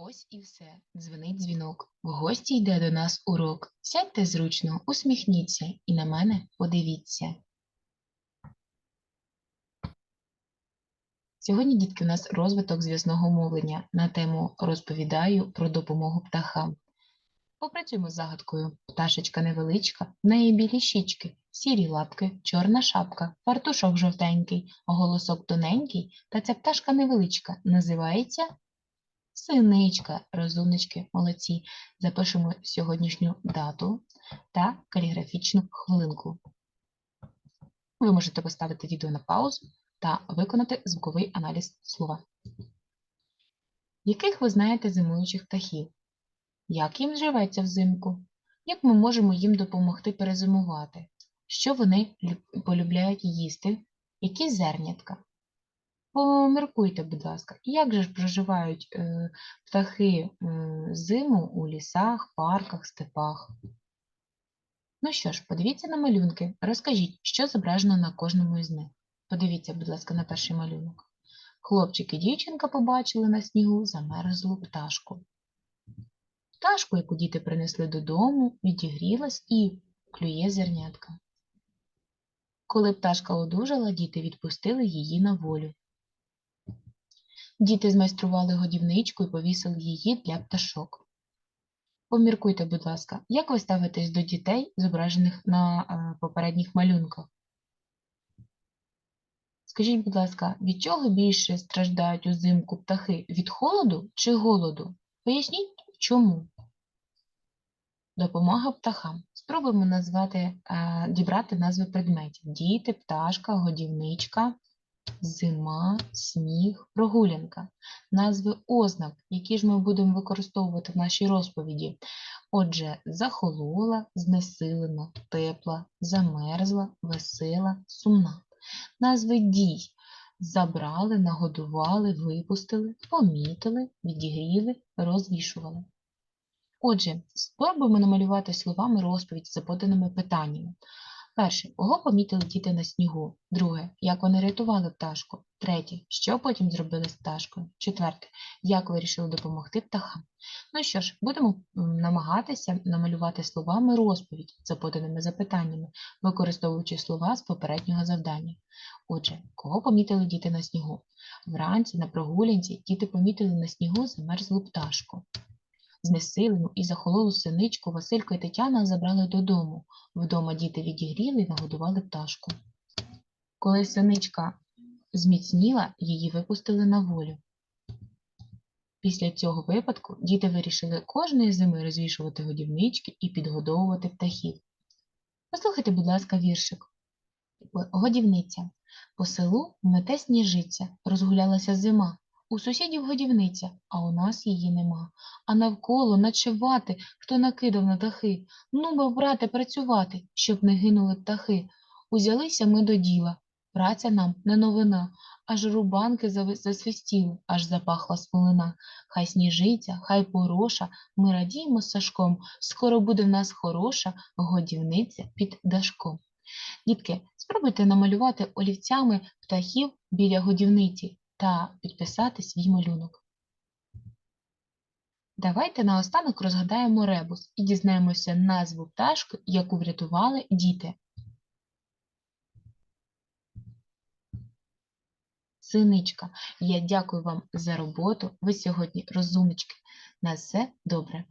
Ось і все. Дзвенить дзвінок. В гості йде до нас урок. Сядьте зручно, усміхніться і на мене подивіться. Сьогодні, дітки, у нас розвиток зв'язного мовлення на тему розповідаю про допомогу птахам. Попрацюємо з загадкою. Пташечка невеличка, в неї білі щічки, сірі лапки, чорна шапка, фартушок жовтенький, голосок тоненький, та ця пташка невеличка називається Синичка, розумнички, молодці. Запишемо сьогоднішню дату та каліграфічну хвилинку. Ви можете поставити відео на паузу та виконати звуковий аналіз слова. Яких ви знаєте зимуючих птахів? Як їм живеться взимку? Як ми можемо їм допомогти перезимувати? Що вони полюбляють їсти? Які зернятка? Поміркуйте, будь ласка, як же ж проживають е, птахи м, зиму у лісах, парках, степах? Ну що ж, подивіться на малюнки, розкажіть, що зображено на кожному із них. Подивіться, будь ласка, на перший малюнок. Хлопчик і дівчинка побачили на снігу замерзлу пташку. Пташку, яку діти принесли додому, відігрілась і клює зернятка. Коли пташка одужала, діти відпустили її на волю. Діти змайстрували годівничку і повісили її для пташок. Поміркуйте, будь ласка, як ви ставитесь до дітей, зображених на е, попередніх малюнках? Скажіть, будь ласка, від чого більше страждають узимку птахи? Від холоду чи голоду? Поясніть, чому? Допомога птахам. Спробуємо назвати, е, дібрати назви предметів. Діти, пташка, годівничка, зима, сніг, прогулянка. Назви ознак, які ж ми будемо використовувати в нашій розповіді. Отже, захолола, знесилена, тепла, замерзла, весела, сумна. Назви дій. Забрали, нагодували, випустили, помітили, відігріли, розвішували. Отже, спробуємо намалювати словами розповідь з поданими питаннями. Перше, кого помітили діти на снігу? Друге, як вони рятували пташку? Третє, що потім зробили з пташкою? Четверте, як вирішили допомогти птахам? Ну що ж, будемо намагатися намалювати словами розповідь за поданими запитаннями, використовуючи слова з попереднього завдання. Отже, кого помітили діти на снігу? Вранці на прогулянці діти помітили на снігу замерзлу пташку. Знесилену і захололу синичку Василько і Тетяна забрали додому. Вдома діти відігріли і нагодували пташку. Коли синичка зміцніла, її випустили на волю. Після цього випадку діти вирішили кожної зими розвішувати годівнички і підгодовувати птахів. Послухайте, будь ласка, віршик. Годівниця. По селу мете сніжиця, розгулялася зима. У сусідів годівниця, а у нас її нема. А навколо начувати, хто накидав на дахи. Ну, бо, брате, працювати, щоб не гинули птахи. Узялися ми до діла. Праця нам не новина, аж рубанки засвистіли, аж запахла смолина. Хай сніжиця, хай пороша, ми радіємо з Сашком, скоро буде в нас хороша годівниця під дашком. Дітки, спробуйте намалювати олівцями птахів біля годівниці та підписати свій малюнок. Давайте наостанок розгадаємо ребус і дізнаємося назву пташки, яку врятували діти. Синичка, я дякую вам за роботу. Ви сьогодні розумнички. На все добре.